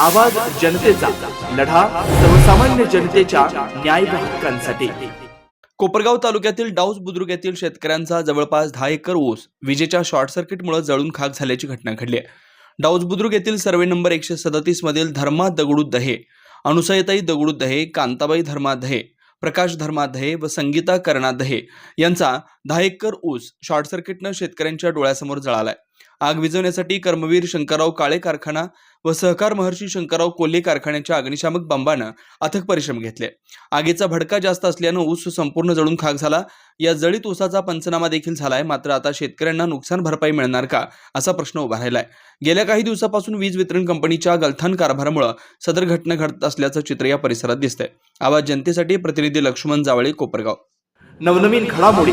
आवाज जनतेचा लढा सर्वसामान्य जनतेच्या न्याय हक्कांसाठी. कोपरगाव तालुक्यातील डाऊस बुद्रुक येथील शेतकऱ्यांचा जवळपास दहा एकर ऊस विजेच्या शॉर्ट सर्किटमुळे जळून खाक झाल्याची घटना घडली आहे. डाऊस बुद्रुक येथील सर्वे नंबर एकशे सदतीस मधील धर्मा दगडू दहे अनुसयताई दगडू दहे कांताबाई धर्मा दहे प्रकाश धर्मा दहे व संगीता कर्णा दहे यांचा दहा एकर ऊस शॉर्ट सर्किटनं शेतकऱ्यांच्या डोळ्यासमोर जळालाय. आग विझवण्यासाठी कर्मवीर शंकरराव काळे कारखाना व सहकार महर्षी शंकरराव कोल्हे कारखान्याच्या अग्निशामक बंबानं अथक परिश्रम घेतले. आगीचा भडका जास्त असल्यानं ऊस संपूर्ण जळून खाक झाला. या जळीत ऊसाचा पंचनामा देखील झालाय. मात्र आता शेतकऱ्यांना नुकसान भरपाई मिळणार का? असा प्रश्न उभा राहिलाय. गेल्या काही दिवसापासून वीज वितरण कंपनीच्या गलथान कारभारामुळे सदर घटना घडत असल्याचं चित्र या परिसरात दिसतंय. आवाज जनतेसाठी प्रतिनिधी लक्ष्मण जावळे कोपरगाव. नवनवीन घडामोडी